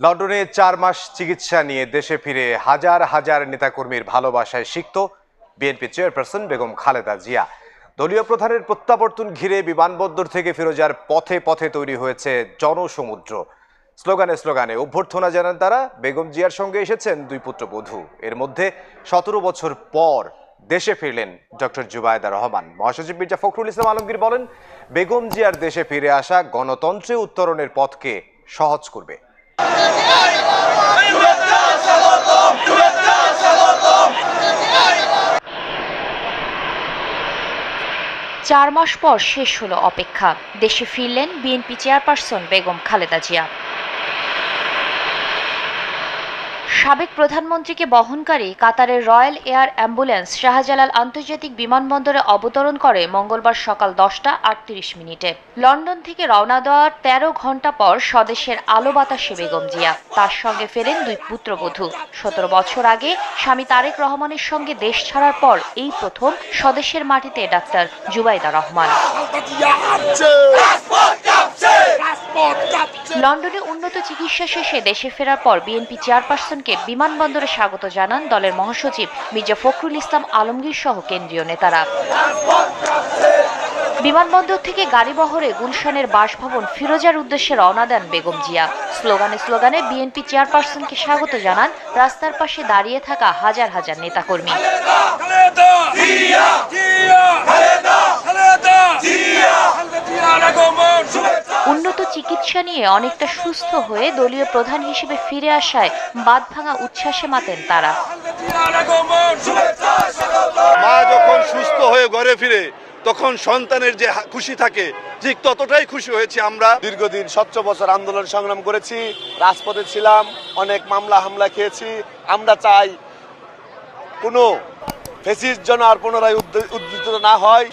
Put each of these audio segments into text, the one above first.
লন্ডনে চার মাস চিকিৎসা নিয়ে দেশে ফিরে হাজার হাজার নেতাকর্মীর ভালোবাসায় সিক্ত বিএনপি চেয়ারপারসন বেগম খালেদা জিয়া। দলীয় প্রধানের প্রত্যাবর্তন ঘিরে বিমানবন্দর থেকে ফিরোজার পথে পথে তৈরি হয়েছে জনসমুদ্র। স্লোগানে স্লোগানে অভ্যর্থনা জানান তারা, বেগম জিয়ার সঙ্গে এসেছেন দুই পুত্রবধূ এর মধ্যে সতেরো বছর পর দেশে ফিরলেন ডক্টর জুবায়দা রহমান। মহাসচিব মির্জা ফখরুল ইসলাম আলমগীর বলেন, বেগম জিয়ার দেশে ফিরে আসা গণতন্ত্রে উত্তরণের পথকে সহজ করবে। চার মাস পর শেষ হলো অপেক্ষা। দেশে ফিরলেন বিএনপি চেয়ারপারসন বেগম খালেদা জিয়া। সাবেক প্রধানমন্ত্রীকে বহনকারী কাতারের রয়্যাল এয়ার অ্যাম্বুলেন্স শাহজালাল আন্তর্জাতিক বিমানবন্দরে অবতরণ করে মঙ্গলবার সকাল দশটা আটত্রিশ মিনিটে। লন্ডন থেকে রওনা দেওয়ার তেরো ঘণ্টা পর স্বদেশের আলো বাতাসে বেগম জিয়া। তার সঙ্গে ফেরেন দুই পুত্রবধূ। সতেরো বছর আগে স্বামী তারেক রহমানের সঙ্গে দেশ ছাড়ার পর এই প্রথম স্বদেশের মাটিতে ডাক্তার জুবাইদা রহমান। লন্ডনে উন্নত চিকিৎসা শেষে দেশে ফেরার পর বিএনপি চেয়ারপারসনকে বিমানবন্দরে স্বাগত জানান দলের মহাসচিব মির্জা ফখরুল ইসলাম আলমগীর সহ কেন্দ্রীয় নেতারা। বিমানবন্দর থেকে গাড়ি বহরে গুলশানের বাসভবন ফিরোজার উদ্দেশ্যে রওনা দেন বেগম জিয়া। স্লোগানে স্লোগানে বিএনপি চেয়ারপারসনকে স্বাগত জানান রাস্তার পাশে দাঁড়িয়ে থাকা হাজার হাজার নেতাকর্মী খালেদা জিয়া জিয়া খালেদা খালেদা জিয়া খালেদা জিয়া আগমন শুভেচ্ছা উন্নত চিকিৎসা নিয়ে অনেকটা সুস্থ হয়ে দলীয় প্রধান হিসেবে ফিরে আসায় বাঁধভাঙা উচ্ছ্বাসে মাতেন তারা। মা যখন সুস্থ হয়ে ঘরে ফিরে, তখন সন্তানের যে খুশি থাকে, ঠিক ততটাই খুশি হয়েছি আমরা। দীর্ঘদিন স্বচ্ছ বছর আন্দোলন সংগ্রাম করেছি, রাজপথে ছিলাম, অনেক মামলা হামলা খেয়েছি। আমরা চাই কোনো ফেসিস যেন আর পুনরায় উদ্দ- না হয়।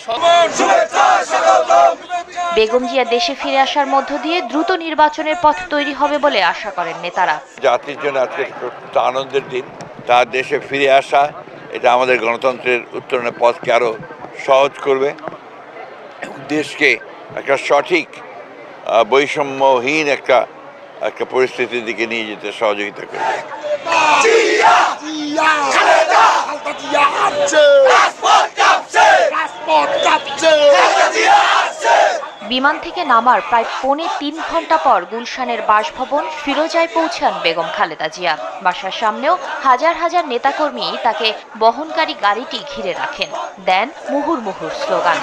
বেগম জিয়া দেশে ফিরে আসার মধ্য দিয়ে দ্রুত নির্বাচনের পথ তৈরি হবে বলে আশা করেন নেতারা। জাতির জন্য আজকে আনন্দের দিন। তার দেশে ফিরে আসা এটা আমাদের গণতন্ত্রের উত্তরণের পথকে আরও সহজ করবে। দেশকে একটা সঠিক বৈষম্যহীন একটা একটা পরিস্থিতির দিকে নিয়ে যেতে সহযোগিতা করবে জিয়া জিয়া খালেদা খালেদা জিয়া আছে রাজপথ কাঁপছে রাজপথ কাঁপছে খালেদা জিয়া আছে বিমান থেকে নামার প্রায় পৌনে তিন ঘণ্টা পর গুলশানের বাসভবন ফিরোজায় পৌঁছান বেগম খালেদা জিয়া। বাসার সামনেও হাজার হাজার নেতাকর্মী তাকে বহনকারী গাড়িটি ঘিরে রাখেন। দেন মুহুর মুহুর স্লোগান।